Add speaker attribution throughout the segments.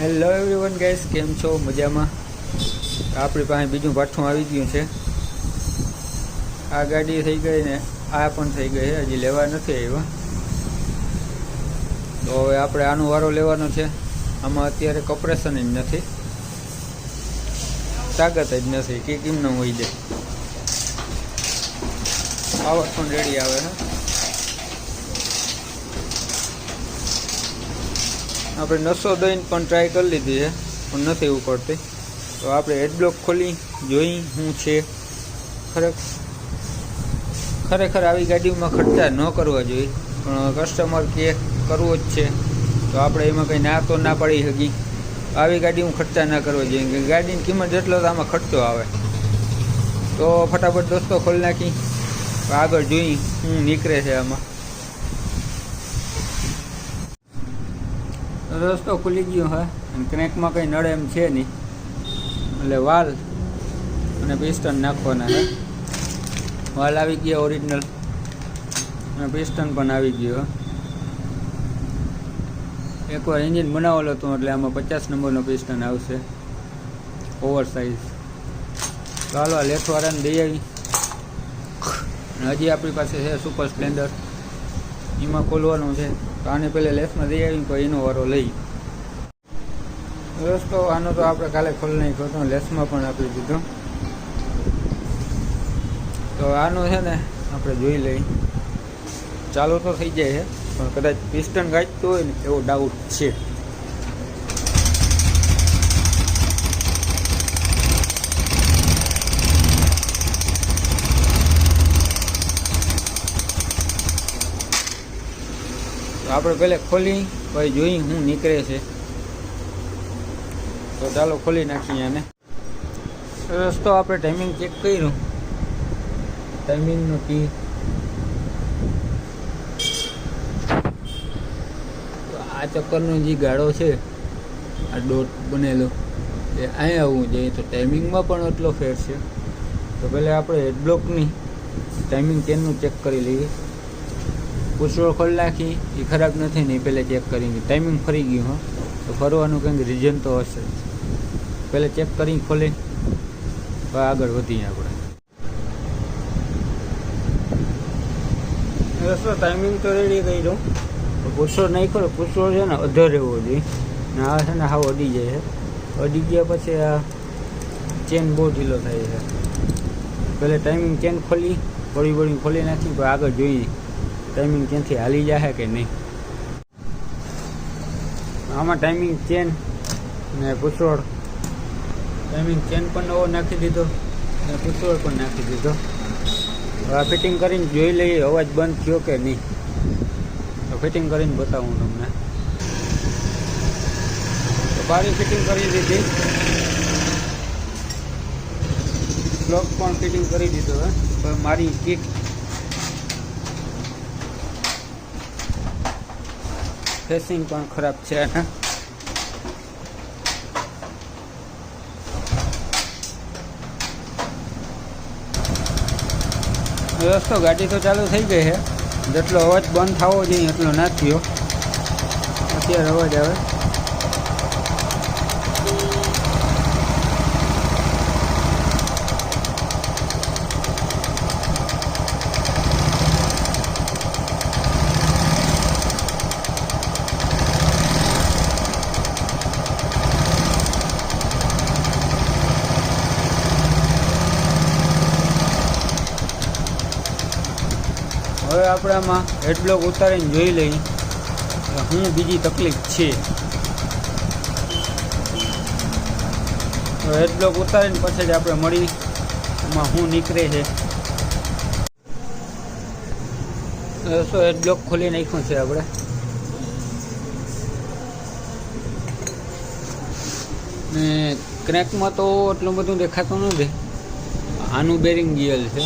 Speaker 1: Hello everyone guys કેમ છો? મજામાં? આપણી પાસે બીજું પાઠું આવી ગયું છે. આ ગાડી થઈ ગઈ ને આ પણ થઈ ગઈ હજી લેવા નથી આવ્યા. તો હવે આપણે આનો વારો લેવાનો છે. આમાં અત્યારે કપરેશન જ નથી. તાકાત જ નથી. કે કેમ ન હોય જાય. પાવર પણ રેડી આવે છે આપણે નસો દઈને પણ ટ્રાય કરી લીધી છે, પણ નથી ઉપડતી તો આપણે એડબ્લોક ખોલી, જોઈ શું છે. ખરેખર આવી ગાડીમાં ખર્ચા ન કરવા જોઈએ, પણ કસ્ટમર કે કરવો જ છે. તો આપણે એમાં કંઈ ના તો ના પડી શકી આવી ગાડીમાં ખર્ચા ના કરવા જોઈએ ગાડીની કિંમત જેટલો તો આમાં ખર્ચો આવે. તો ફટાફટ દોસ્તો ખોલી નાખી. આગળ જોઈ હું નીકળે છે આમાં. રસ્તો ખુલી ગયો હે. અને ક્રેકમાં કંઈ નડે એમ છે નહીં. એટલે વાલ અને પિસ્ટન નાખવાના હે. વાલ આવી ગયા ઓરિજિનલ અને પિસ્ટન પણ આવી ગયો એકવાર એન્જિન બનાવેલો હતું એટલે આમાં પચાસ નંબરનો પિસ્ટન આવશે. ઓવર સાઇઝ ચાલો લેથવાળાને દઈ આવી. હજી આપણી પાસે છે સુપર સ્પ્લેન્ડર એમાં ખોલવાનું છે. તો આને પહેલાં લેસમાં દઈ આવીને તો એનો વારો લઈ. દોસ્તો આનો તો આપણે કાલે ખોલ નહીં કરતો લેસમાં પણ આપી દીધો. તો આનો છે ને આપણે જોઈ લઈ ચાલુ તો થઈ જાય છે, પણ કદાચ પિસ્ટન ગાજતું હોય ને એવો ડાઉટ છે. તો આપણે પહેલાં ખોલી, પછી જોઈ શું નીકળે છે. તો ચાલો ખોલી નાખીએ આને રસ્તો આપણે ટાઈમિંગ ચેક કર્યું. ટાઈમિંગનું કી આ ચક્કરનો જે ગાળો છે, આ ડોટ બનેલો, એ અહીં આવવું જોઈએ. તો ટાઈમિંગમાં પણ એટલો ફેર છે. તો પહેલાં આપણે હેડબ્લોકની ટાઈમિંગ ચેનનું ચેક કરી લઈએ. પૂછડો ખોલી નાખી એ ખરાબ નથી ને એ પહેલાં ચેક કરીને. ટાઈમિંગ ફરી ગયું હો. તો ફરવાનું કંઈક રીઝન તો હશે પહેલાં ચેક કરીને ખોલી. પછી આગળ વધીએ આપણે. રસ્તો ટાઈમિંગ તો રેડી કર્યો પૂછડો નાખ્યો પૂછડો છે ને અધર રહેવો જોઈએ. ને આ છે ને હાવ અડી જાય છે. અડી ગયા પછી આ ચેન બહુ ઢીલો થાય છે. પહેલાં ટાઈમિંગ ચેન ખોલી વળી વળી ખોલી નાખી પછી આગળ જોઈએ. ટાઈમિંગ ત્યાંથી હાલી જશે કે નહીં? આમાં ટાઈમિંગ ચેન ને પૂછોડ ટાઈમિંગ ચેન પણ નવો નાખી દીધો ને પૂછોડ પણ નાખી દીધો. હવે ફિટિંગ કરીને જોઈ લઈએ અવાજ બંધ થયો કે નહીં. ફિટિંગ કરીને બતાવું તમને. બારી ફિટિંગ કરી દીધી. બ્લોક પણ ફિટિંગ કરી દીધો હવે મારી કિક ફેસિંગ પણ ખરાબ છે આના રસ્તો ગાડી તો ચાલુ થઈ ગઈ છે જેટલો અવાજ બંધ થવો જોઈએ એટલો ના થયો અત્યારે અવાજ આવે હવે આપણે આમાં હેડબ્લોક ઉતારીને જોઈ લઈએ હું બીજી તકલીફ છે. હેડબ્લોક ઉતારીને પછી જ આપણે મળી એમાં શું નીકળે છે. તો હેડબ્લોક ખોલી નાખ્યું છે આપણે? ને ક્રેકમાં તો એટલું બધું દેખાતું નથી. આનું બેરિંગ ગિયલ છે.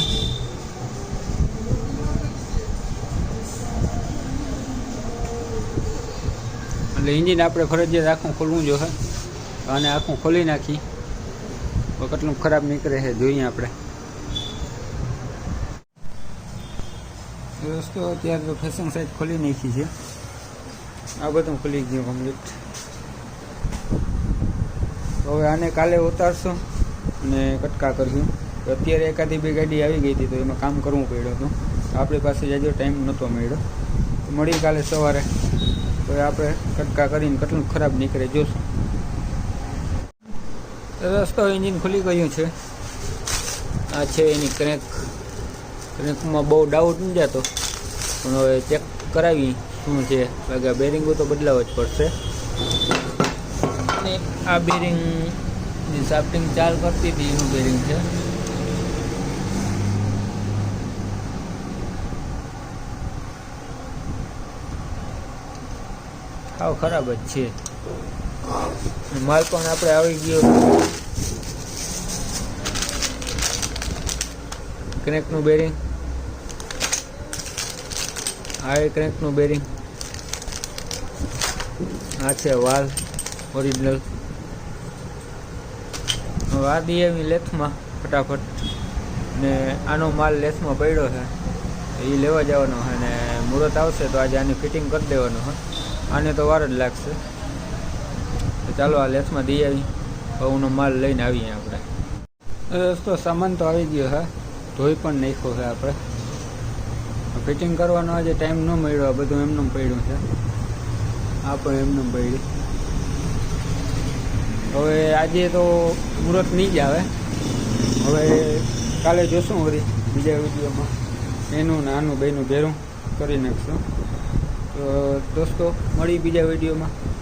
Speaker 1: એટલે ઇન્જિન આપણે ફરજિયાત આખું ખોલવું જોઈએ અને આખું ખોલી નાખી. તો કેટલું ખરાબ નીકળે છે જોઈએ આપણે. દોસ્તો અત્યારે તો ફેશન સાઈડ ખોલી નાખી છે. આ બધું ખુલી ગયું કમ્પ્લીટ હવે આને કાલે ઉતારશું અને કટકા કરશું. અત્યારે એકાદી બે ગાડી આવી ગઈ હતી તો એમાં કામ કરવું પડ્યું હતું. આપણી પાસે જાજો ટાઈમ નહોતો મળ્યો. મળી કાલે સવારે. તો આપણે કટકા કરીને કેટલું ખરાબ નીકળે જોશું. રસ્તો એન્જિન ખુલી ગયું છે. આ છે એની ક્રેક. ક્રેકમાં બહુ ડાઉટ નહીં જતો. પણ હવે ચેક કરાવી શું છે. આ બેરિંગો તો બદલાવ જ પડશે. આ બેરિંગ જે સાફ્ટિંગ ચાલ કરતી હતી, એનું બેરિંગ છે. સાવ ખરાબ જ છે. માલ પણ આપણે આવી ગયો. ક્રેકનું બેરિંગ આ ક્રેકનું બેરિંગ આ છે વાલ ઓરિજિનલ આ દઈએ આવી લેથમાં, ફટાફટ. ને આનો માલ લેથમાં પડ્યો છે. એ લેવા જવાનો છે ને, મુહૂર્ત આવશે તો આજે આની ફિટિંગ કરી દેવાનું છે. આને તો વાર જ લાગશે. તો ચાલો આ લેસમાં દઈ આવી. બહુનો માલ લઈને આવીએ આપણે. રસ્તો સામાન તો આવી ગયો હા ધોઈ પણ નાખ્યો છે આપણે. ફિટિંગ કરવાનો આજે ટાઈમ ન મળ્યો. આ બધું એમનેમ પડ્યું છે. આ પણ એમનેમ પડ્યું. હવે આજે તો મુહૂર્ત નહીં જ આવે. હવે કાલે જોશું વળી બીજા વિડીયોમાં. એનું ને આનું બેનું ભેરું કરી નાખશું. દોસ્તો મળી બીજા વિડીયોમાં.